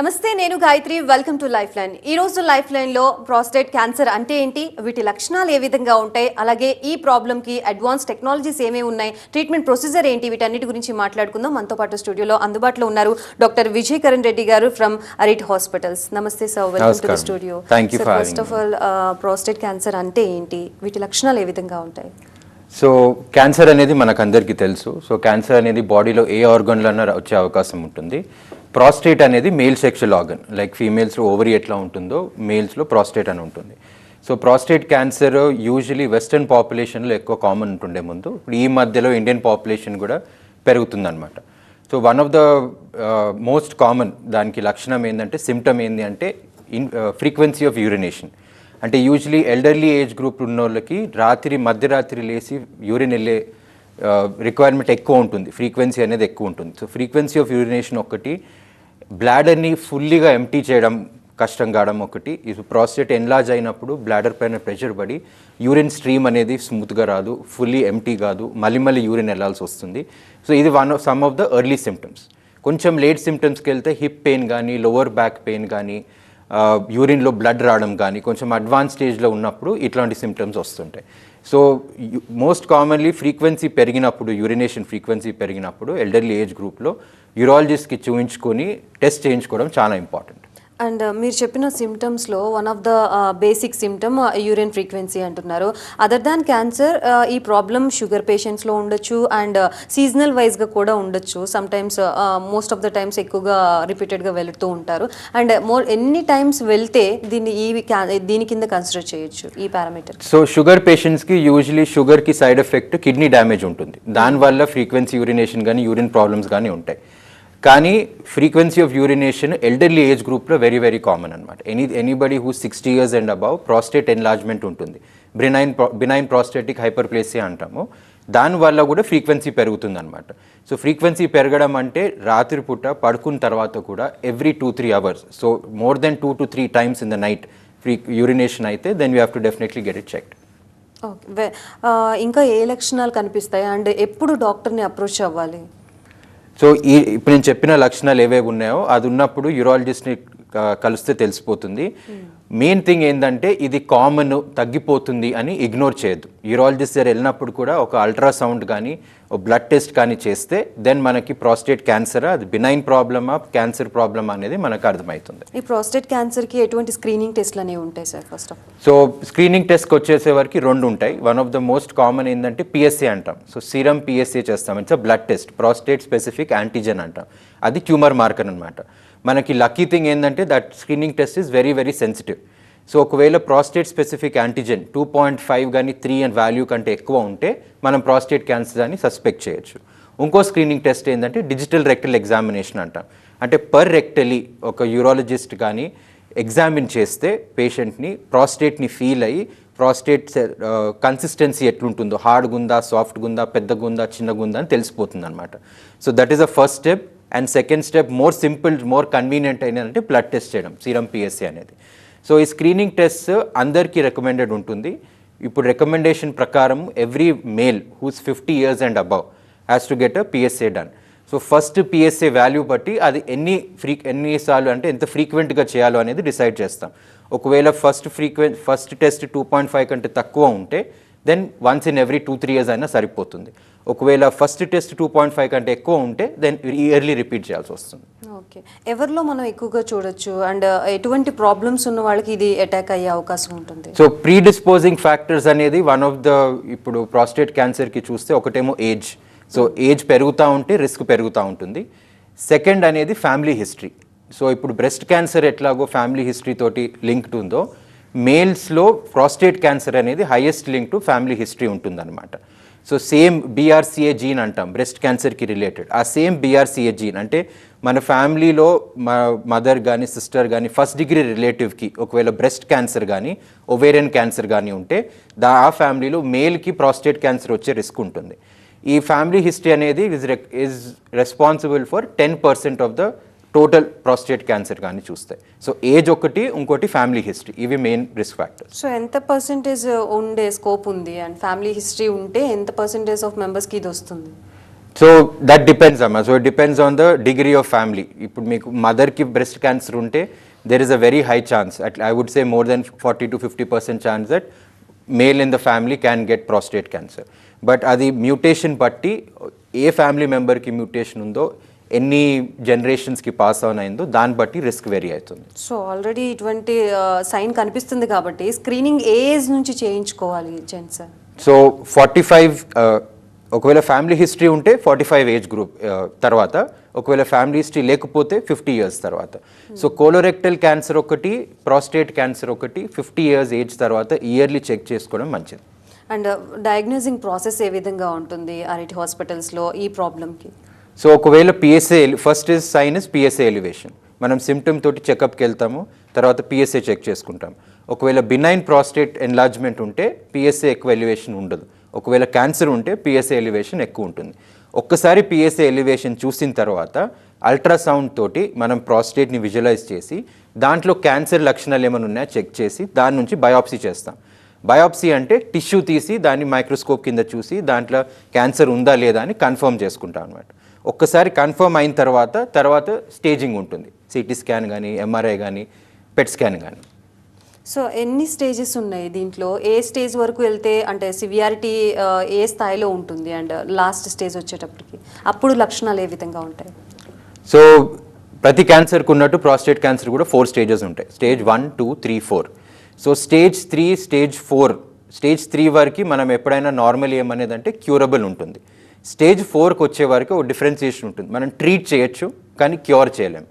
నమస్తే నేను Gayatri. Welcome to life line ఈ రోజు లైఫ్ లైన్లో ప్రాస్టేట్ క్యాన్సర్ అంటే ఏంటి? వీటి లక్షణాలు ఏ విధంగా ఉంటాయి? అలాగే ఈ ప్రాబ్లం కి అడ్వాన్స్ టెక్నాలజీస్ ఏమేమి ఉన్నాయి? ట్రీట్మెంట్ ప్రొసీజర్ ఏంటి? వీటన్నిటి గురించి మాట్లాడుకుందాం. మనతో పాటు స్టూడియోలో అందుబాటులో ఉన్నారు doctor Vijay Karan Reddy garu from Arete hospitals నమస్తే sir welcome to. Studio first of all prostate cancer అంటే ఏంటి? వీటి లక్షణాలు ఏ విధంగా ఉంటాయి? సో క్యాన్సర్ అనేది మనకందరికీ తెలుసు. సో క్యాన్సర్ అనేది బాడీలో ఏ ఆర్గన్లోనైనా వచ్చే అవకాశం ఉంటుంది. ప్రాస్టేట్ అనేది మేల్ సెక్షువల్ ఆర్గన్ లైక్ ఫీమేల్స్లో ఓవరీ ఎట్లా ఉంటుందో మేల్స్లో ప్రాస్టేట్ అని ఉంటుంది. So prostate cancer usually western పాపులేషన్లో ఎక్కువ కామన్ ఉంటుండే ముందు. ఇప్పుడు ఈ మధ్యలో ఇండియన్ పాపులేషన్ కూడా పెరుగుతుందన్నమాట. So one of the most common దానికి లక్షణం ఏంటంటే సిమ్టమ్ ఏంటి అంటే ఇన్ ఫ్రీక్వెన్సీ ఆఫ్ యూరినేషన్. అంటే యూజువలీ ఎల్డర్లీ ఏజ్ గ్రూప్ ఉన్న వాళ్ళకి రాత్రి మధ్యరాత్రి లేచి యూరిన్ వెళ్ళే Uh, రిక్వైర్మెంట్ ఎక్కువ ఉంటుంది ఫ్రీక్వెన్సీ అనేది ఎక్కువ ఉంటుంది. సో ఫ్రీక్వెన్సీ ఆఫ్ యూరినేషన్ ఒకటి బ్లాడర్ని ఫుల్లీగా ఎంటీ చేయడం కష్టం కావడం ఒకటి. ఇది ప్రాస్టేట్ ఎన్లాజ్ అయినప్పుడు బ్లాడర్ పైన ప్రెషర్ పడి యూరిన్ స్ట్రీమ్ అనేది స్మూత్గా రాదు ఫుల్లీ ఎంటీ కాదు మళ్ళీ మళ్ళీ యూరిన్ వెళ్ళాల్సి వస్తుంది. సో ఇది one of some of the early symptoms కొంచెం లేట్ సిమ్టమ్స్కి వెళ్తే హిప్ పెయిన్ కానీ లోవర్ బ్యాక్ పెయిన్ కానీ యూరిన్లో బ్లడ్ రావడం కానీ కొంచెం అడ్వాన్స్ స్టేజ్లో ఉన్నప్పుడు ఇట్లాంటి సిమ్టమ్స్ వస్తుంటాయి. సో మోస్ట్ కామన్లీ ఫ్రీక్వెన్సీ పెరిగినప్పుడు యూరినేషన్ ఫ్రీక్వెన్సీ పెరిగినప్పుడు ఎల్డర్లీ ఏజ్ గ్రూప్లో యూరాలజిస్ట్కి చూపించుకొని టెస్ట్ చేయించుకోవడం చాలా ఇంపార్టెంట్ అండ్ uh, మీరు చెప్పిన సిమ్టమ్స్లో one of the basic symptom urine frequency అంటున్నారు. అదర్ దాన్ క్యాన్సర్ ఈ ప్రాబ్లమ్ షుగర్ పేషెంట్స్లో ఉండొచ్చు అండ్ సీజనల్ వైజ్గా కూడా ఉండొచ్చు. Some times most of the times ఎక్కువగా రిపీటెడ్గా వెళుతూ ఉంటారు. అండ్ మోర్ uh, ఎన్ని టైమ్స్ వెళ్తే దీన్ని ఈ దీని కింద కన్సిడర్ చేయొచ్చు ఈ పారామీటర్ సో షుగర్ పేషెంట్స్కి యూజువలీ షుగర్కి సైడ్ ఎఫెక్ట్ కిడ్నీ డ్యామేజ్ ఉంటుంది. దానివల్ల ఫ్రీక్వెన్సీ యూరినేషన్ కానీ యూరిన్ ప్రాబ్లమ్స్ కానీ ఉంటాయి. కానీ frequency of urination elderly age గ్రూప్లో వెరీ వెరీ కామన్ అనమాట any anybody who sixty years and above prostate enlargement ఉంటుంది. బ్రినైన్ బినైన్ ప్రాస్టేటిక్ హైపర్ప్లేసియా అంటాము. దానివల్ల కూడా ఫ్రీక్వెన్సీ పెరుగుతుంది అనమాట సో ఫ్రీక్వెన్సీ పెరగడం అంటే రాత్రిపూట పడుకున్న తర్వాత కూడా every two three hours so more than two to three times in the night free urination అయితే then you have to definitely get it checked okay ఇంకా ఏ లక్షణాలు కనిపిస్తాయి? అండ్ ఎప్పుడు డాక్టర్ని అప్రోచ్ అవ్వాలి? సో ఈ ఇప్పుడు నేను చెప్పిన లక్షణాలు ఏవేవి ఉన్నాయో అది ఉన్నప్పుడు యూరాలజిస్ట్ని కలిస్తే తెలిసిపోతుంది. మెయిన్ థింగ్ ఏంటంటే ఇది కామన్ తగ్గిపోతుంది అని ఇగ్నోర్ చేయొద్దు. యూరాలజిస్ట్ దగ్గర వెళ్ళినప్పుడు కూడా ఒక అల్ట్రాసౌండ్ కానీ ఒక బ్లడ్ టెస్ట్ కానీ చేస్తే దెన్ మనకి ప్రాస్టేట్ క్యాన్సర్ అది బినైన్ ప్రాబ్లమా క్యాన్సర్ ప్రాబ్లమా అనేది మనకు అర్థమవుతుంది. ఈ ప్రాస్టేట్ క్యాన్సర్కి ఎటువంటి స్క్రీనింగ్ టెస్ట్లు అనేవి ఉంటాయి sir first of so screening టెస్ట్కి వచ్చేసే వరకు రెండు ఉంటాయి. One of the most common ఏంటంటే పిఎస్ఏ అంటాం. సో సీరం పిఎస్ఏ చేస్తాం. It's blood test. Prostate specific antigen అంటాం. అది ట్యూమర్ మార్కర్ అనమాట మనకి లక్కీ థింగ్ ఏంటంటే that screening test is very very sensitive so ఒకవేళ prostate specific antigen two point five కానీ త్రీ అండ్ వాల్యూ కంటే ఎక్కువ ఉంటే మనం ప్రాస్టేట్ క్యాన్సర్ అని సస్పెక్ట్ చేయొచ్చు. ఇంకో స్క్రీనింగ్ టెస్ట్ ఏంటంటే డిజిటల్ రెక్టల్ ఎగ్జామినేషన్ అంటాం. అంటే పర్ రెక్టలీ ఒక యూరాలజిస్ట్ కానీ ఎగ్జామిన్ చేస్తే పేషెంట్ని ప్రాస్టేట్ని ఫీల్ అయ్యి ప్రాస్టేట్ కన్సిస్టెన్సీ ఎట్లుంటుందో హార్డ్ గుందా సాఫ్ట్ గుందా పెద్ద గుందా చిన్న గుందా అని తెలిసిపోతుంది అనమాట so that is a first step and second step more simple more convenient అయినంటే blood test చేయడం సీరం పిఎస్సీ అనేది. సో ఈ స్క్రీనింగ్ టెస్ట్ అందరికీ రికమెండెడ్ ఉంటుంది. ఇప్పుడు రికమెండేషన్ ప్రకారం every male whose fifty years and above has to get a PSA done so first PSA value బట్టి అది ఎన్ని ఫ్రీ ఎన్నిసార్లు అంటే ఎంత ఫ్రీక్వెంట్గా చేయాలో అనేది డిసైడ్ చేస్తాం. ఒకవేళ first frequent first test two point five కంటే తక్కువ ఉంటే then once in every two three years అయినా సరిపోతుంది. ఒకవేళ first test two point five కంటే ఎక్కువ ఉంటే దెన్ ఇయర్లీ రిపీట్ చేయాల్సి వస్తుంది. ఓకే. ఎవరిలో మనం ఎక్కువగా చూడొచ్చు? అండ్ ఎటువంటి ప్రాబ్లమ్స్ ఉన్న వాళ్ళకి ఇది అటాక్ అయ్యే అవకాశం ఉంటుంది? సో ప్రీ డిస్పోజింగ్ ఫ్యాక్టర్స్ అనేది వన్ ఆఫ్ ద ఇప్పుడు ప్రాస్టేట్ క్యాన్సర్కి చూస్తే ఒకటేమో ఏజ్ సో ఏజ్ పెరుగుతూ ఉంటే రిస్క్ పెరుగుతూ ఉంటుంది. సెకండ్ అనేది ఫ్యామిలీ హిస్టరీ సో ఇప్పుడు బ్రెస్ట్ క్యాన్సర్ ఎట్లాగో ఫ్యామిలీ హిస్టరీ తోటి లింక్డ్ ఉందో మేల్స్లో ప్రాస్టేట్ క్యాన్సర్ అనేది highest link to family history ఉంటుందన్నమాట. సో సేమ్ బీఆర్సీఏ జీన్ అంటాం బ్రెస్ట్ క్యాన్సర్కి రిలేటెడ్ ఆ సేమ్ బీఆర్సీఏ జీన్ అంటే మన ఫ్యామిలీలో మా మదర్ కానీ సిస్టర్ కానీ ఫస్ట్ డిగ్రీ రిలేటివ్కి ఒకవేళ బ్రెస్ట్ క్యాన్సర్ కానీ ఒవేరియన్ క్యాన్సర్ కానీ ఉంటే దా ఆ ఫ్యామిలీలో మేల్కి ప్రాస్టేట్ క్యాన్సర్ వచ్చే రిస్క్ ఉంటుంది. ఈ ఫ్యామిలీ హిస్టరీ అనేది is is responsible for ten percent of the total prostate cancer కానీ చూస్తే. సో ఏజ్ ఒకటి ఇంకోటి ఫ్యామిలీ హిస్టరీ. ఇవి మెయిన్ రిస్క్ ఫ్యాక్టర్స్. సో ఎంత పర్సెంటేజ్ ఉండే స్కోప్ ఉంది? అండ్ ఫ్యామిలీ హిస్టరీ ఉంటే ఎంత పర్సెంటేజ్ ఆఫ్ మెంబర్స్కి ఇది వస్తుంది? సో దట్ డిపెండ్స్ అమ్మా. So it depends on the degree of family ఇప్పుడు మీకు మదర్కి బ్రెస్ట్ క్యాన్సర్ ఉంటే there is a very high chance at I would say more than forty to fifty percent chance that male in the family can get prostate cancer but అది mutation బట్టి ఏ family మెంబర్కి mutation ఉందో ఎన్ని జనరేషన్స్కి pass on అయిందో దాన్ని బట్టి risk very అవుతుంది. So already ఇటువంటి సైన్ కనిపిస్తుంది కాబట్టి స్క్రీనింగ్ ఏజ్ నుంచి చేయించుకోవాలి జెంట్స్ సో ఫార్టీ ఫైవ్ ఒకవేళ ఫ్యామిలీ హిస్టరీ ఉంటే ఫార్టీ ఫైవ్ ఏజ్ గ్రూప్ తర్వాత ఒకవేళ ఫ్యామిలీ హిస్టరీ లేకపోతే ఫిఫ్టీ ఇయర్స్ తర్వాత. సో కోలోరెక్టల్ క్యాన్సర్ ఒకటి ప్రాస్టేట్ క్యాన్సర్ ఒకటి ఫిఫ్టీ ఇయర్స్ ఏజ్ తర్వాత ఇయర్లీ చెక్ చేసుకోవడం మంచిది. అండ్ డయాగ్నోజింగ్ ప్రాసెస్ ఏ విధంగా ఉంటుంది ఆర్ఐటి హాస్పిటల్స్లో ఈ ప్రాబ్లమ్కి సో ఒకవేళ PSA first is sign is PSA elevation మనం సిమ్టమ్ తోటి చెకప్కి వెళ్తాము తర్వాత పిఎస్ఏ చెక్ చేసుకుంటాం. ఒకవేళ బినైన్ ప్రాస్టేట్ ఎన్లార్జ్మెంట్ ఉంటే పిఎస్ఏ ఎక్కువ ఎలివేషన్ ఉండదు. ఒకవేళ క్యాన్సర్ ఉంటే పిఎస్ఏ ఎలివేషన్ ఎక్కువ ఉంటుంది. ఒక్కసారి పిఎస్ఏ ఎలివేషన్ చూసిన తర్వాత అల్ట్రాసౌండ్ తోటి మనం ప్రాస్టేట్ని విజువలైజ్ చేసి దాంట్లో క్యాన్సర్ లక్షణాలు ఏమైనా ఉన్నాయో చెక్ చేసి దాని నుంచి బయాప్సీ చేస్తాం. బయాప్సీ అంటే టిష్యూ తీసి దాన్ని మైక్రోస్కోప్ కింద చూసి దాంట్లో క్యాన్సర్ ఉందా లేదా అని కన్ఫర్మ్ చేసుకుంటాం అనమాట ఒక్కసారి కన్ఫర్మ్ అయిన తర్వాత తర్వాత స్టేజింగ్ ఉంటుంది. సిటీ స్కాన్ కానీ ఎంఆర్ఐ కానీ పెట్ స్కాన్ కానీ సో ఎన్ని స్టేజెస్ ఉన్నాయి దీంట్లో? ఏ స్టేజ్ వరకు వెళ్తే అంటే సివియారిటీ ఏ స్థాయిలో ఉంటుంది? అండ్ లాస్ట్ స్టేజ్ వచ్చేటప్పటికి అప్పుడు లక్షణాలు ఏ విధంగా ఉంటాయి? సో ప్రతి క్యాన్సర్కి ఉన్నట్టు ప్రాస్టేట్ క్యాన్సర్ కూడా ఫోర్ స్టేజెస్ ఉంటాయి. Stage one two three four. So stage three stage four. Stage three వరకు మనం ఎప్పుడైనా నార్మల్ ఏమనేది అంటే క్యూరబుల్ ఉంటుంది. స్టేజ్ ఫోర్కి వచ్చే వరకు ఒక డిఫరెన్సియేషన్ ఉంటుంది. మనం ట్రీట్ చేయొచ్చు కానీ క్యూర్ చేయలేం.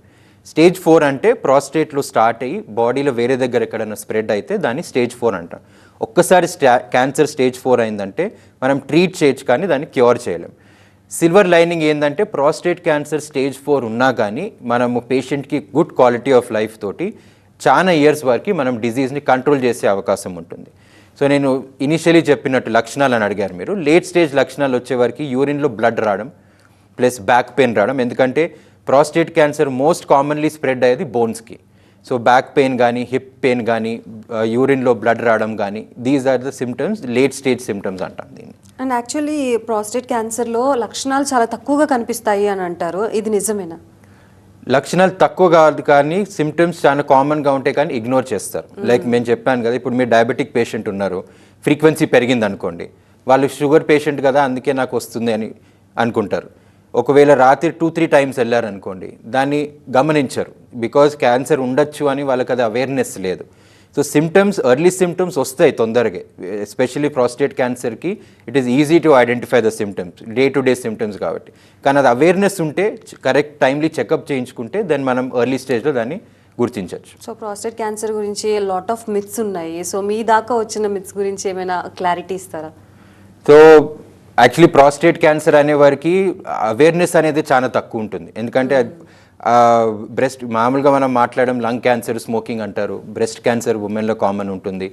స్టేజ్ ఫోర్ అంటే ప్రాస్టేట్లో స్టార్ట్ అయ్యి బాడీలో వేరే దగ్గర ఎక్కడైనా స్ప్రెడ్ అయితే దాన్ని స్టేజ్ ఫోర్ అంటాం. ఒక్కసారి స్టా క్యాన్సర్ స్టేజ్ ఫోర్ అయిందంటే మనం ట్రీట్ చేయొచ్చు కానీ దాన్ని క్యూర్ చేయలేం. సిల్వర్ లైనింగ్ ఏంటంటే ప్రాస్టేట్ క్యాన్సర్ స్టేజ్ ఫోర్ ఉన్నా కానీ మనము పేషెంట్కి గుడ్ క్వాలిటీ ఆఫ్ లైఫ్ తోటి చాలా ఇయర్స్ వరకు మనం డిజీజ్ని కంట్రోల్ చేసే అవకాశం ఉంటుంది. సో నేను ఇనిషియలీ చెప్పినట్టు లక్షణాలు అని అడిగారు మీరు. లేట్ స్టేజ్ లక్షణాలు వచ్చేవారికి యూరిన్లో బ్లడ్ రావడం ప్లస్ బ్యాక్ పెయిన్ రావడం. ఎందుకంటే prostate cancer most commonly spread అయ్యేది బోన్స్కి సో బ్యాక్ పెయిన్ కానీ హిప్ పెయిన్ కానీ యూరిన్లో బ్లడ్ రావడం కానీ these are the symptoms late stage symptoms అంటాం దీన్ని. అండ్ యాక్చువల్లీ ప్రాస్టేట్ క్యాన్సర్లో లక్షణాలు చాలా తక్కువగా కనిపిస్తాయి అని అంటారు. ఇది నిజమేనా? లక్షణాలు తక్కువ కాదు కానీ సిమ్టమ్స్ చాలా కామన్గా ఉంటాయి కానీ ఇగ్నోర్ చేస్తారు. లైక్ మేము చెప్పాను కదా ఇప్పుడు మీరు డయాబెటిక్ పేషెంట్ ఉన్నారు ఫ్రీక్వెన్సీ పెరిగింది అనుకోండి. వాళ్ళు షుగర్ పేషెంట్ కదా అందుకే నాకు వస్తుంది అని అనుకుంటారు. ఒకవేళ రాత్రి టూ త్రీ టైమ్స్ వెళ్ళారనుకోండి దాన్ని గమనించరు. బికాజ్ క్యాన్సర్ ఉండొచ్చు అని వాళ్ళకి అది అవేర్నెస్ లేదు. సో సిమ్టమ్స్ ఎర్లీ సిమ్టమ్స్ వస్తాయి తొందరగా. ఎస్పెషల్లీ ప్రాస్టేట్ క్యాన్సర్కి it is easy to identify the symptoms day to day symptoms కాబట్టి. కానీ అది అవేర్నెస్ ఉంటే కరెక్ట్ టైమ్లీ చెకప్ చేయించుకుంటే దెన్ మనం ఎర్లీ స్టేజ్లో దాన్ని గుర్తించవచ్చు. సో ప్రాస్టేట్ క్యాన్సర్ గురించి లాట్ ఆఫ్ మిత్స్ ఉన్నాయి. సో మీ దాకా వచ్చిన మిత్స్ గురించి ఏమైనా క్లారిటీ ఇస్తారా? సో యాక్చువల్లీ ప్రాస్టేట్ క్యాన్సర్ అనే వారికి అవేర్నెస్ అనేది చాలా తక్కువ ఉంటుంది. ఎందుకంటే బ్రెస్ట్ మామూలుగా మనం మాట్లాడడం లంగ్ క్యాన్సర్ స్మోకింగ్ అంటారు. బ్రెస్ట్ క్యాన్సర్ ఉమెన్లో కామన్ ఉంటుంది.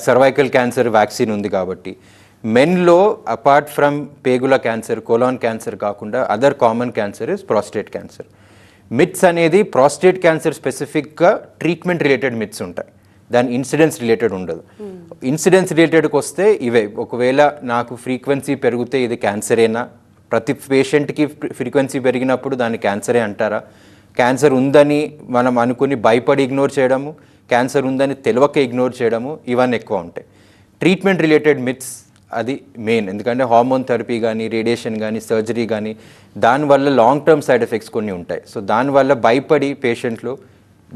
సర్వైకల్ క్యాన్సర్ వ్యాక్సిన్ ఉంది కాబట్టి. మెన్లో అపార్ట్ ఫ్రమ్ పేగుల క్యాన్సర్ కోలాన్ క్యాన్సర్ కాకుండా other common cancer is prostate cancer. Myths అనేది ప్రాస్టేట్ క్యాన్సర్ స్పెసిఫిక్గా ట్రీట్మెంట్ రిలేటెడ్ మిత్స్ ఉంటాయి. దాని ఇన్సిడెన్స్ రిలేటెడ్ ఉండదు. ఇన్సిడెన్స్ రిలేటెడ్కి వస్తే ఇవే. ఒకవేళ నాకు ఫ్రీక్వెన్సీ పెరిగితే ఇది క్యాన్సరేనా? ప్రతి పేషెంట్కి ఫ్రీక్వెన్సీ పెరిగినప్పుడు దాన్ని క్యాన్సరే అంటారా? క్యాన్సర్ ఉందని మనం అనుకుని భయపడి ఇగ్నోర్ చేయడము క్యాన్సర్ ఉందని తెలియక ఇగ్నోర్ చేయడము ఇవన్నీ ఎక్కువ ఉంటాయి. ట్రీట్మెంట్ రిలేటెడ్ మిత్స్ అది మెయిన్. ఎందుకంటే హార్మోన్ థెరపీ కానీ రేడియేషన్ కానీ సర్జరీ కానీ దానివల్ల లాంగ్ టర్మ్ సైడ్ ఎఫెక్ట్స్ కొన్ని ఉంటాయి. సో దానివల్ల భయపడి పేషెంట్లు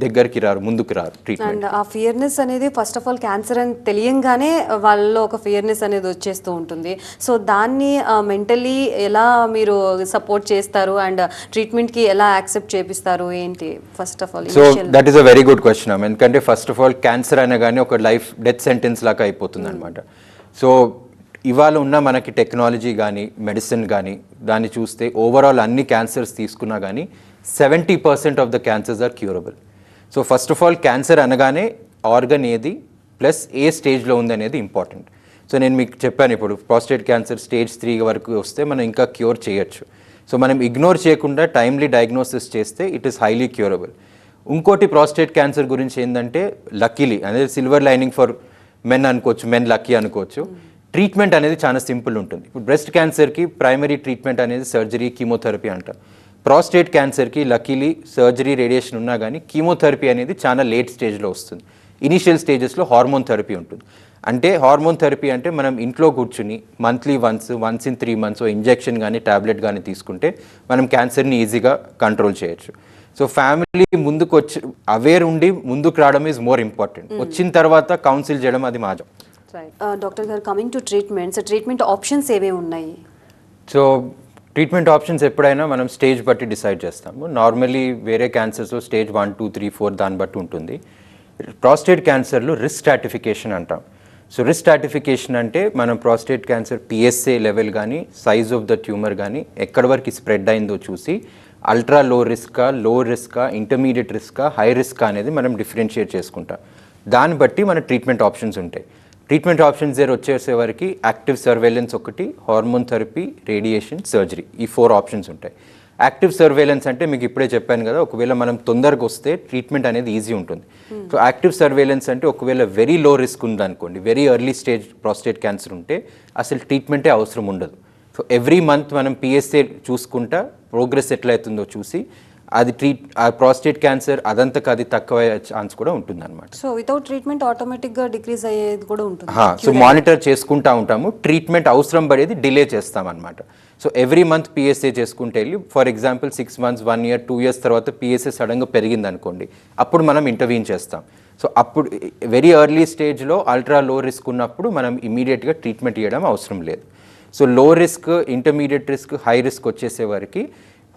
దగ్గరికి రారు ముందుకు రారు ట్రీట్మెంట్ అండ్ ఆ ఫియర్నెస్ అనేది ఫస్ట్ ఆఫ్ ఆల్ క్యాన్సర్ అని తెలియంగానే వాళ్ళలో ఒక ఫియర్నెస్ అనేది వచ్చేస్తూ ఉంటుంది. సో దాన్ని మెంటలీ ఎలా మీరు సపోర్ట్ చేస్తారు అండ్ ట్రీట్మెంట్కి ఎలా యాక్సెప్ట్ చేపిస్తారు ఏంటి first of all so that is a very good question ఎందుకంటే ఫస్ట్ ఆఫ్ ఆల్ క్యాన్సర్ అనగానే ఒక లైఫ్ డెత్ సెంటెన్స్ లాగా అయిపోతుంది అనమాట సో ఇవాళ ఉన్న మనకి టెక్నాలజీ కానీ మెడిసిన్ కానీ దాన్ని చూస్తే ఓవరాల్ అన్ని క్యాన్సర్స్ తీసుకున్నా కానీ seventy percent of the cancers are curable so first of all cancer అనగానే ఆర్గన్ ఏది ప్లస్ ఏ స్టేజ్లో ఉంది అనేది ఇంపార్టెంట్ సో నేను మీకు చెప్పాను ఇప్పుడు ప్రాస్టేట్ క్యాన్సర్ స్టేజ్ త్రీ వరకు వస్తే మనం ఇంకా క్యూర్ చేయొచ్చు. సో మనం ఇగ్నోర్ చేయకుండా టైమ్లీ డయాగ్నోసిస్ చేస్తే ఇట్ ఈస్ హైలీ క్యూరబుల్ ఇంకోటి ప్రాస్టేట్ క్యాన్సర్ గురించి ఏంటంటే లక్కీలీ అనేది సిల్వర్ లైనింగ్ ఫర్ మెన్ అనుకోవచ్చు మెన్ లక్కీ అనుకోవచ్చు. ట్రీట్మెంట్ అనేది చాలా సింపుల్ ఉంటుంది. ఇప్పుడు బ్రెస్ట్ క్యాన్సర్కి ప్రైమరీ ట్రీట్మెంట్ అనేది సర్జరీ కీమోథెరపీ అంటారు. ప్రాస్టేట్ క్యాన్సర్కి లక్కీలీ సర్జరీ రేడియేషన్ ఉన్నా కానీ కీమోథెరపీ అనేది చాలా లేట్ స్టేజ్లో వస్తుంది. ఇనీషియల్ స్టేజెస్లో హార్మోన్ థెరపీ ఉంటుంది. అంటే హార్మోన్ థెరపీ అంటే మనం ఇంట్లో కూర్చుని monthly once once in three months injection కానీ టాబ్లెట్ కానీ తీసుకుంటే మనం క్యాన్సర్ని ఈజీగా కంట్రోల్ చేయొచ్చు. సో ఫ్యామిలీ ముందుకు వచ్చి అవేర్ ఉండి ముందుకు రావడం ఈజ్ మోర్ ఇంపార్టెంట్ వచ్చిన తర్వాత కౌన్సిల్ చేయడం అది మాజం డాక్టర్ గారు coming to treatments treatment options ఏవే ఉన్నాయి? సో ట్రీట్మెంట్ ఆప్షన్స్ ఎప్పుడైనా మనం స్టేజ్ బట్టి డిసైడ్ చేస్తాము. నార్మలీ వేరే cancers stage one two three four దాన్ని బట్టి ఉంటుంది. ప్రాస్టేట్ క్యాన్సర్లో రిస్క్ స్ట్రాటిఫికేషన్ అంటాం. సో రిస్క్ స్ట్రాటిఫికేషన్ అంటే మనం ప్రాస్టేట్ క్యాన్సర్ పిఎస్ఏ లెవెల్ కానీ సైజ్ ఆఫ్ ద ట్యూమర్ కానీ ఎక్కడి వరకు స్ప్రెడ్ అయిందో చూసి అల్ట్రా లో రిస్కా లో రిస్కా ఇంటర్మీడియట్ రిస్కా హై రిస్క్ అనేది మనం డిఫరెన్షియేట్ చేసుకుంటాం. దాన్ని బట్టి మన ట్రీట్మెంట్ ఆప్షన్స్ ఉంటాయి. ట్రీట్మెంట్ ఆప్షన్స్ దగ్గర వచ్చేసేవరకు యాక్టివ్ సర్వేలెన్స్ ఒకటి హార్మోన్ థెరపీ రేడియేషన్ సర్జరీ. ఈ ఫోర్ ఆప్షన్స్ ఉంటాయి. యాక్టివ్ సర్వేలెన్స్ అంటే మీకు ఇప్పుడే చెప్పాను కదా ఒకవేళ మనం తొందరగా వస్తే ట్రీట్మెంట్ అనేది ఈజీ ఉంటుంది. సో యాక్టివ్ సర్వేలెన్స్ అంటే ఒకవేళ వెరీ లో రిస్క్ ఉందనుకోండి very early stage prostate cancer ఉంటే అసలు ట్రీట్మెంటే అవసరం ఉండదు. సో ఎవ్రీ మంత్ మనం పిఎస్ఏ చూసుకుంటా ప్రోగ్రెస్ ఎట్లా అవుతుందో చూసి అది ట్రీట్ ఆ ప్రాస్టేట్ క్యాన్సర్ అదంతకు అది తక్కువ ఛాన్స్ కూడా ఉంటుంది అనమాట సో వితౌట్ ట్రీట్మెంట్ ఆటోమేటిక్గా డిక్రీజ్ అయ్యేది కూడా ఉంటుంది. సో మానిటర్ చేసుకుంటా ఉంటాము. ట్రీట్మెంట్ అవసరం పడేది డిలే చేస్తాం అనమాట సో ఎవ్రీ మంత్ పిఎస్ఏ చేసుకుంటే వెళ్ళి for example six months one year two years తర్వాత పిఎస్ఏ సడన్గా పెరిగింది అనుకోండి అప్పుడు మనం ఇంటర్వ్యూన్ చేస్తాం. సో అప్పుడు వెరీ ఎర్లీ స్టేజ్లో అల్ట్రా లో రిస్క్ ఉన్నప్పుడు మనం ఇమీడియట్గా ట్రీట్మెంట్ ఇవ్వడం అవసరం లేదు. So low risk intermediate risk high risk వచ్చేసే వరకు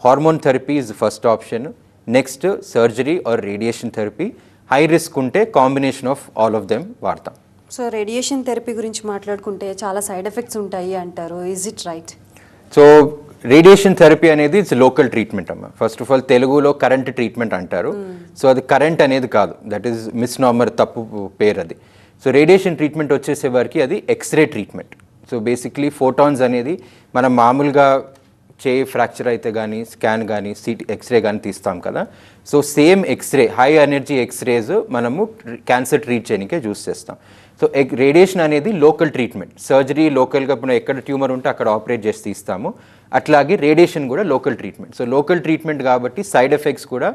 hormone therapy is first option next surgery or radiation therapy high risk ఉంటే combination of all of them వాడతాం. సో రేడియేషన్ థెరపీ గురించి మాట్లాడుకుంటే చాలా సైడ్ ఎఫెక్ట్స్ ఉంటాయి అంటారు. Is it right so radiation therapy అనేది ఇట్స్ లోకల్ ట్రీట్మెంట్ అమ్మ. First of all తెలుగులో కరెంట్ ట్రీట్మెంట్ అంటారు. సో అది కరెంట్ అనేది కాదు. దట్ ఈస్ మిస్ నామర్ తప్పు పేరు అది. సో రేడియేషన్ ట్రీట్మెంట్ వచ్చేసే వారికి అది X ray treatment so basically photons అనేది మనం మామూలుగా చేయి ఫ్రాక్చర్ అయితే కానీ స్కాన్ కానీ సిటీ ఎక్స్రే కానీ తీస్తాం కదా. So same X ray high energy X rays మనము క్యాన్సర్ ట్రీట్ చేయడానికే యూస్ చేస్తాం. సో రేడియేషన్ అనేది లోకల్ ట్రీట్మెంట్ సర్జరీ లోకల్గా ఇప్పుడు ఎక్కడ ట్యూమర్ ఉంటే అక్కడ ఆపరేట్ చేసి తీస్తాము. అట్లాగే రేడియేషన్ కూడా local treatment so local treatment కాబట్టి సైడ్ ఎఫెక్ట్స్ కూడా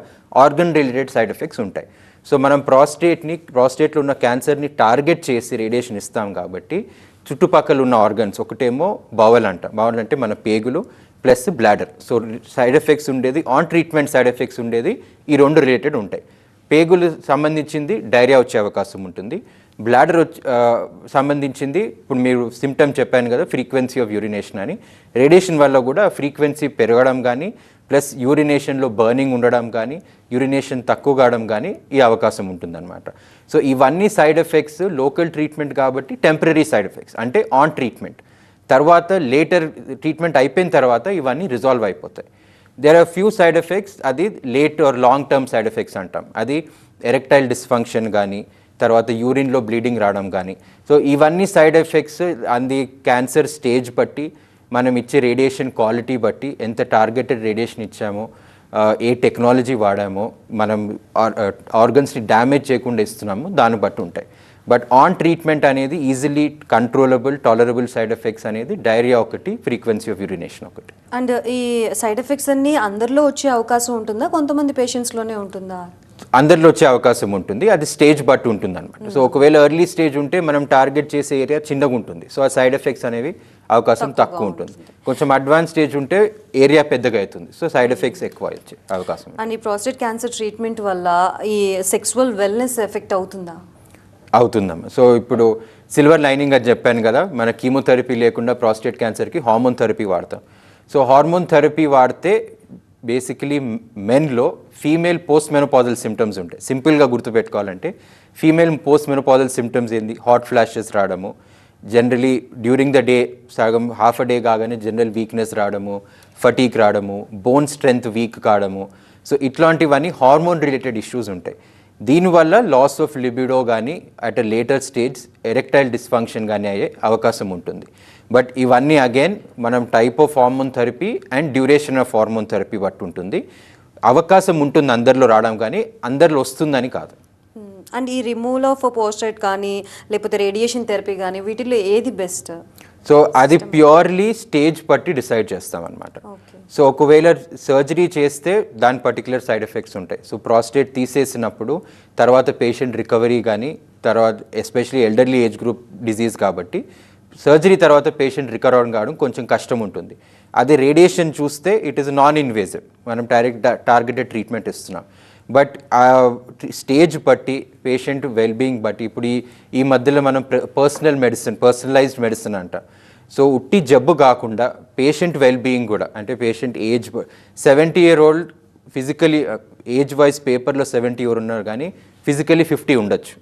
ఆర్గన్ రిలేటెడ్ సైడ్ ఎఫెక్ట్స్ ఉంటాయి. సో మనం ప్రాస్టేట్ని ప్రాస్టేట్లో ఉన్న క్యాన్సర్ని టార్గెట్ చేసి రేడియేషన్ ఇస్తాం కాబట్టి చుట్టుపక్కల ఉన్న ఆర్గన్స్ ఒకటేమో బవల్ అంట. బవల్ అంటే మన పేగులు plus bladder. So side effects ఉండేది ఆన్ ట్రీట్మెంట్ సైడ్ ఎఫెక్ట్స్ ఉండేది ఈ రెండు రిలేటెడ్ ఉంటాయి. పేగులు సంబంధించింది డైరియా వచ్చే అవకాశం ఉంటుంది. బ్లాడర్ సంబంధించింది ఇప్పుడు మీరు సిమ్టమ్ చెప్పాను కదా ఫ్రీక్వెన్సీ ఆఫ్ యూరినేషన్ అని. రేడియేషన్ వల్ల కూడా ఫ్రీక్వెన్సీ పెరగడం కానీ ప్లస్ యూరినేషన్లో బర్నింగ్ ఉండడం కానీ యూరినేషన్ తక్కువ కావడం కానీ ఈ అవకాశం ఉంటుందన్నమాట. సో ఇవన్నీ సైడ్ ఎఫెక్ట్స్ లోకల్ ట్రీట్మెంట్ కాబట్టి టెంపరీ సైడ్ ఎఫెక్ట్స్ అంటే ఆన్ ట్రీట్మెంట్. తర్వాత లేటర్ ట్రీట్మెంట్ అయిపోయిన తర్వాత ఇవన్నీ రిజాల్వ్ అయిపోతాయి. There are few side effects అది late or long term side effects అంటాం. అది ఎరెక్టైల్ డిస్ఫంక్షన్ కానీ తర్వాత యూరిన్లో బ్లీడింగ్ రావడం కానీ సో ఇవన్నీ సైడ్ ఎఫెక్ట్స్ అంది క్యాన్సర్ స్టేజ్ బట్టి మనం ఇచ్చే రేడియేషన్ క్వాలిటీ బట్టి ఎంత టార్గెటెడ్ రేడియేషన్ ఇచ్చామో ఏ టెక్నాలజీ వాడామో మనం ఆర్గన్స్ని డ్యామేజ్ చేయకుండా ఇస్తున్నామో దాన్ని బట్టి ఉంటాయి. బట్ ఆన్ ట్రీట్మెంట్ అనేది easily controllable tolerable side effects అనేది డైరియా ఒకటి ఫ్రీక్వెన్సీ ఆఫ్ యూరినేషన్ ఒకటి. అండ్ ఈ సైడ్ ఎఫెక్ట్స్ అన్ని అందరిలో వచ్చే అవకాశం ఉంటుందా? కొంతమంది పేషెంట్స్లోనే ఉంటుందా? అందరిలో వచ్చే అవకాశం ఉంటుంది. అది స్టేజ్ బట్టి ఉంటుంది అనమాట సో ఒకవేళ ఎర్లీ స్టేజ్ ఉంటే మనం టార్గెట్ చేసే ఏరియా చిన్నగా ఉంటుంది. సో ఆ సైడ్ ఎఫెక్ట్స్ అనేవి అవకాశం తక్కువ ఉంటుంది. కొంచెం అడ్వాన్స్ స్టేజ్ ఉంటే ఏరియా పెద్దగా అవుతుంది. సో సైడ్ ఎఫెక్ట్స్ ఎక్కువ వచ్చే అవకాశం అండ్ ఈ ప్రాస్టేట్ క్యాన్సర్ ట్రీట్మెంట్ వల్ల ఈ సెక్సువల్ వెల్నెస్ ఎఫెక్ట్ అవుతుందా? అవుతుందమ్మా. సో ఇప్పుడు సిల్వర్ లైనింగ్ అని చెప్పాను కదా మన కీమోథెరపీ లేకుండా ప్రాస్టేట్ క్యాన్సర్కి హార్మోన్ థెరపీ వాడతాం. సో హార్మోన్ థెరపీ వాడితే బేసికలీ మెన్లో ఫీమేల్ పోస్ట్ మెనోపాజల్ సిమ్టమ్స్ ఉంటాయి. సింపుల్గా గుర్తుపెట్టుకోవాలంటే ఫీమేల్ పోస్ట్ మెనోపాజల్ సిమ్టమ్స్ ఏంది? హాట్ ఫ్లాషెస్ రావడము జనరలీ డ్యూరింగ్ ద డే సగం హాఫ్ అ డే కాగానే జనరల్ వీక్నెస్ రావడము ఫటీక్ రావడము బోన్ స్ట్రెంగ్త్ వీక్ కావడము. సో ఇట్లాంటివన్నీ హార్మోన్ రిలేటెడ్ ఇష్యూస్ ఉంటాయి. దీనివల్ల లాస్ ఆఫ్ లిబిడో కానీ at a later stage erectile dysfunction కానీ అయ్యే అవకాశం ఉంటుంది. బట్ ఇవన్నీ అగైన్ మనం type of hormone therapy and duration of hormone therapy బట్టి ఉంటుంది. అవకాశం ఉంటుంది అందరిలో రావడం కానీ అందరిలో వస్తుందని కాదు. అండ్ ఈ రిమూవల్ ఆఫ్ పోస్టైట్ కానీ లేకపోతే రేడియేషన్ థెరపీ కానీ వీటిలో ఏది బెస్ట్ సో అది ప్యూర్లీ స్టేజ్ బట్టి డిసైడ్ చేస్తాం అనమాట ఓకే సో ఒకవేళ సర్జరీ చేస్తే దాని పర్టికులర్ సైడ్ ఎఫెక్ట్స్ ఉంటాయి. సో ప్రాస్టేట్ తీసేసినప్పుడు తర్వాత పేషెంట్ రికవరీ కానీ తర్వాత especially elderly age group disease కాబట్టి సర్జరీ తర్వాత పేషెంట్ రికవర్ అవడం కావడం కొంచెం కష్టం ఉంటుంది. అదే రేడియేషన్ చూస్తే ఇట్ ఈస్ నాన్ ఇన్వేజివ్ మనం డైరెక్ట్ టార్గెటెడ్ ట్రీట్మెంట్ ఇస్తున్నాం. బట్ ఆ స్టేజ్ బట్టి పేషెంట్ వెల్బీయింగ్ బట్టి ఇప్పుడు ఈ ఈ మధ్యలో మనం పర్సనల్ మెడిసిన్ పర్సనలైజ్డ్ మెడిసిన్ అంట. సో ఉట్టి జబ్బు కాకుండా పేషెంట్ వెల్బీయింగ్ కూడా అంటే patient age seventy year old physically age wise పేపర్లో సెవెంటీ ఇయర్ ఉన్నారు కానీ ఫిజికలీ ఫిఫ్టీ ఉండొచ్చు.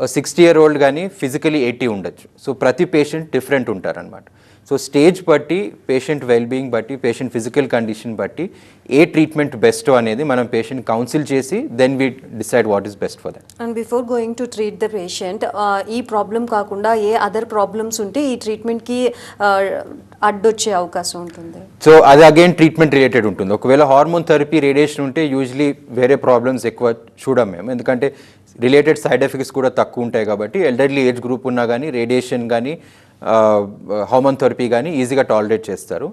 సిక్స్టీ ఇయర్ ఓల్డ్ కానీ ఫిజికలీ ఎయిటీ ఉండొచ్చు. సో ప్రతి పేషెంట్ డిఫరెంట్ ఉంటారనమాట సో స్టేజ్ బట్టి పేషెంట్ వెల్బీయింగ్ బట్టి పేషెంట్ ఫిజికల్ కండిషన్ బట్టి ఏ ట్రీట్మెంట్ బెస్ట్ అనేది మనం పేషెంట్ కౌన్సిల్ చేసి then we decide what is best for that and before going to treat the patient ఈ ప్రాబ్లం కాకుండా ఏ అదర్ ప్రాబ్లమ్స్ ఉంటే ఈ ట్రీట్మెంట్కి అడ్డొచ్చే అవకాశం ఉంటుంది. సో అది అగైన్ ట్రీట్మెంట్ రిలేటెడ్ ఉంటుంది. ఒకవేళ హార్మోన్ థెరపీ రేడియేషన్ ఉంటే యూజువలీ వేరే ప్రాబ్లమ్స్ ఎక్కువ చూడం మేము. ఎందుకంటే రిలేటెడ్ సైడ్ ఎఫెక్ట్స్ కూడా తక్కువ ఉంటాయి కాబట్టి ఎల్డర్లీ ఏజ్ గ్రూప్ ఉన్నా కానీ రేడియేషన్ కానీ హార్మోన్ థెరపీ కానీ ఈజీగా టాలరేట్ చేస్తారు.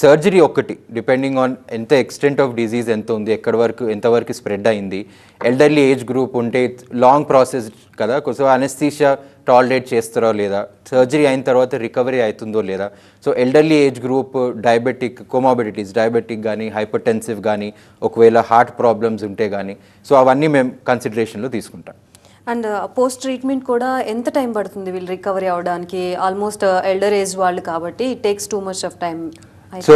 సర్జరీ ఒక్కటి డిపెండింగ్ ఆన్ ఎంత ఎక్స్టెంట్ ఆఫ్ డిజీజ్ ఎంత ఉంది ఎక్కడి వరకు ఎంతవరకు స్ప్రెడ్ అయింది. ఎల్డర్లీ ఏజ్ గ్రూప్ ఉంటే లాంగ్ ప్రాసెస్ కదా కొంచెం అనెస్థీషియా టాలరేట్ చేస్తారో లేదా సర్జరీ అయిన తర్వాత రికవరీ అవుతుందో లేదా. So elderly age group diabetic comorbidities diabetic కానీ హైపర్టెన్సివ్ కానీ ఒకవేళ హార్ట్ ప్రాబ్లమ్స్ ఉంటే కానీ సో అవన్నీ మేము కన్సిడరేషన్లో తీసుకుంటాం. అండ్ పోస్ట్ ట్రీట్మెంట్ కూడా ఎంత టైం పడుతుంది వీళ్ళు రికవరీ అవడానికి? ఆల్మోస్ట్ ఎల్డర్ ఏజ్ వాళ్ళు కాబట్టి it takes too much of time so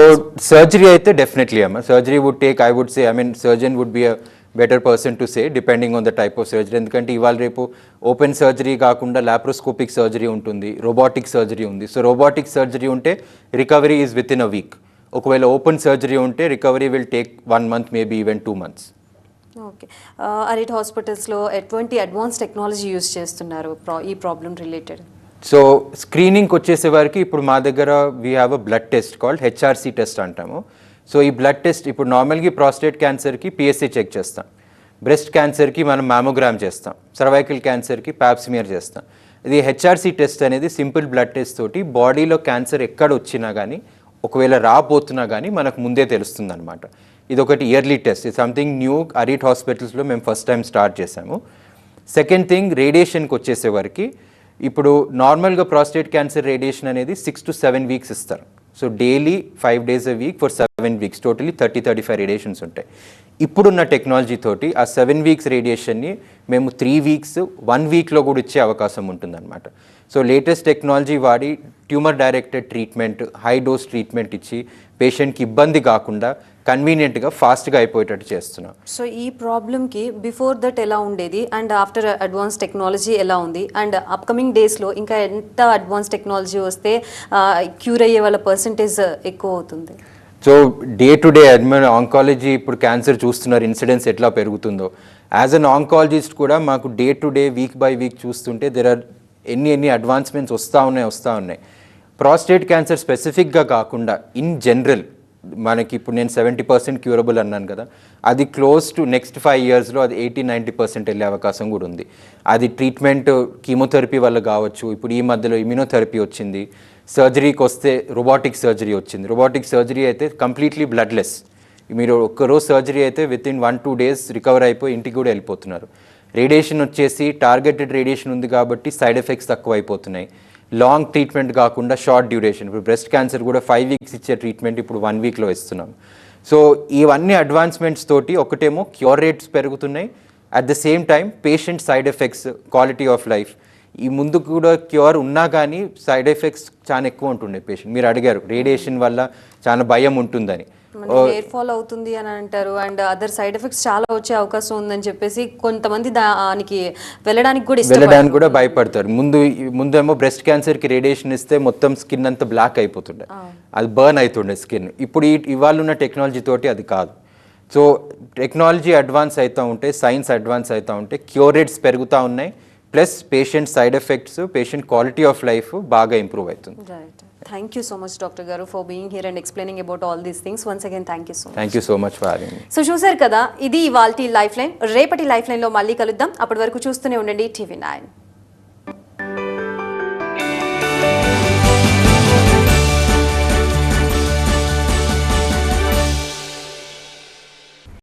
surgery అయితే డెఫినెట్లీ అమ్మ. Surgery would take I would say I mean surgeon would be a better person to say depending on the type of surgery ఎందుకంటే ఇవాళ రేపు open surgery కాకుండా laparoscopic surgery ఉంటుంది robotic surgery ఉంది. So robotic surgery ఉంటే recovery is within a week ఒకవేళ open surgery ఉంటే recovery will take one month maybe even two months okay. అరిట్ హాస్పిటల్స్లో ఎటువంటి అడ్వాన్స్ టెక్నాలజీ యూస్ చేస్తున్నారు ప్రా- ఈ ప్రాబ్లం రిలేటెడ్? సో స్క్రీనింగ్కి వచ్చేసే వారికి ఇప్పుడు మా దగ్గర we have a blood test called HRC test అంటాము. సో ఈ బ్లడ్ టెస్ట్ ఇప్పుడు నార్మల్గా ప్రాస్టేట్ క్యాన్సర్కి పిఎస్సీ చెక్ చేస్తాం. బ్రెస్ట్ క్యాన్సర్కి మనం మ్యామోగ్రామ్ చేస్తాం. సర్వైకల్ క్యాన్సర్కి ప్యాప్స్మియర్ చేస్తాం. ఇది హెచ్ఆర్సీ టెస్ట్ అనేది సింపుల్ బ్లడ్ టెస్ట్ తోటి బాడీలో క్యాన్సర్ ఎక్కడ వచ్చినా కానీ ఒకవేళ రాబోతున్నా కానీ మనకు ముందే తెలుస్తుంది అనమాట ఇది ఒకటి ఇయర్లీ టెస్ట్ ఇది సంథింగ్ న్యూ అరీట్ హాస్పిటల్స్లో మేము ఫస్ట్ టైం స్టార్ట్ చేసాము సెకండ్ థింగ్ రేడియేషన్కి వచ్చేసేవరకు ఇప్పుడు నార్మల్గా ప్రాస్టేట్ క్యాన్సర్ రేడియేషన్ అనేది సిక్స్ టు సెవెన్ వీక్స్ ఇస్తారు. So daily five days a week for seven weeks totally thirty thirty five radiations ఉంటాయి. ఇప్పుడున్న టెక్నాలజీ తోటి ఆ సెవెన్ వీక్స్ రేడియేషన్ని మేము త్రీ వీక్స్ వన్ వీక్లో కూడా ఇచ్చే అవకాశం ఉంటుందన్నమాట. సో లేటెస్ట్ టెక్నాలజీ వాడి tumour directed treatment high dose treatment ఇచ్చి పేషెంట్కి ఇబ్బంది కాకుండా కన్వీనియంట్గా ఫాస్ట్గా అయిపోయేటట్టు చేస్తున్నాం. సో ఈ ప్రాబ్లమ్కి బిఫోర్ దట్ ఎలా ఉండేది? అండ్ ఆఫ్టర్ అడ్వాన్స్ టెక్నాలజీ ఎలా ఉంది? అండ్ అప్కమింగ్ డేస్లో ఇంకా ఎంత అడ్వాన్స్ టెక్నాలజీ వస్తే క్యూర్ అయ్యే వాళ్ళ పర్సంటేజ్ ఎక్కువ అవుతుంది? So day to day admin oncology ఇప్పుడు క్యాన్సర్ చూస్తున్నారు ఇన్సిడెన్స్ ఎట్లా పెరుగుతుందో. యాజ్ అన్ ఆంకాలజిస్ట్ కూడా మాకు day to day week by week చూస్తుంటే దెర్ ఆర్ ఎన్ని ఎన్ని అడ్వాన్స్మెంట్స్ వస్తూ ఉన్నాయి వస్తూ ఉన్నాయి. ప్రాస్టేట్ క్యాన్సర్ స్పెసిఫిక్గా కాకుండా ఇన్ జనరల్ మనకి ఇప్పుడు నేను సెవెంటీ పర్సెంట్ క్యూరబుల్ అన్నాను కదా అది క్లోజ్ టు నెక్స్ట్ ఫైవ్ ఇయర్స్లో అది ఎయిటీ నైంటీ పర్సెంట్ వెళ్ళే అవకాశం కూడా ఉంది. అది ట్రీట్మెంట్ కీమోథెరపీ వల్ల కావచ్చు ఇప్పుడు ఈ మధ్యలో ఇమ్యూనోథెరపీ వచ్చింది సర్జరీకి వస్తే రోబోటిక్ సర్జరీ వచ్చింది. రోబోటిక్ సర్జరీ అయితే కంప్లీట్లీ బ్లడ్లెస్ మీరు ఒక్కరోజు సర్జరీ అయితే within one two days recover అయిపోయి ఇంటికి కూడా వెళ్ళిపోతున్నారు. రేడియేషన్ వచ్చేసి టార్గెటెడ్ రేడియేషన్ ఉంది కాబట్టి సైడ్ ఎఫెక్ట్స్ తక్కువ అయిపోతున్నాయి లాంగ్ ట్రీట్మెంట్ కాకుండా షార్ట్ డ్యూరేషన్. ఇప్పుడు బ్రెస్ట్ క్యాన్సర్ కూడా ఫైవ్ వీక్స్ ఇచ్చే ట్రీట్మెంట్ ఇప్పుడు వన్ వీక్లో ఇస్తున్నాం. సో ఇవన్నీ అడ్వాన్స్మెంట్స్ తోటి ఒకటేమో క్యూర్ రేట్స్ పెరుగుతున్నాయి. At the same time patient side effects quality of life ఈ ముందు కూడా క్యూర్ ఉన్నా కానీ సైడ్ ఎఫెక్ట్స్ చాలా ఎక్కువ ఉంటుండే పేషెంట్ మీరు అడిగారు రేడియేషన్ వల్ల చాలా భయం ఉంటుందని. హెయిర్ ఫాల్ అవుతుంది అని అంటారు. అండ్ అదర్ సైడ్ ఎఫెక్ట్స్ చాలా వచ్చే అవకాశం ఉందని చెప్పేసి కొంతమంది దానికి వెళ్ళడానికి కూడా వెళ్ళడానికి కూడా భయపడతారు. ముందు ముందేమో బ్రెస్ట్ క్యాన్సర్కి రేడియేషన్ ఇస్తే మొత్తం స్కిన్ అంతా బ్లాక్ అయిపోతుండే. అది బర్న్ అవుతుండే స్కిన్ ఇప్పుడు ఇవాళ ఉన్న టెక్నాలజీ తోటి అది కాదు. సో టెక్నాలజీ అడ్వాన్స్ అవుతూ ఉంటే సైన్స్ అడ్వాన్స్ అవుతూ ఉంటే క్యూర్ రేట్స్ పెరుగుతూ ఉన్నాయి. Plus patient side effects patient quality of life బాగా ఇంప్రూవ్ అవుతుంది. Thank you so much doctor గారు for being here and explaining about all these things once again thank you so thank you so much for so చూసారు కదా ఇది ఇవాల్టి life line రేపటి life లైన్లో మళ్ళీ కలుద్దాం. అప్పటి వరకు చూస్తూనే ఉండండి టీవీ నైన్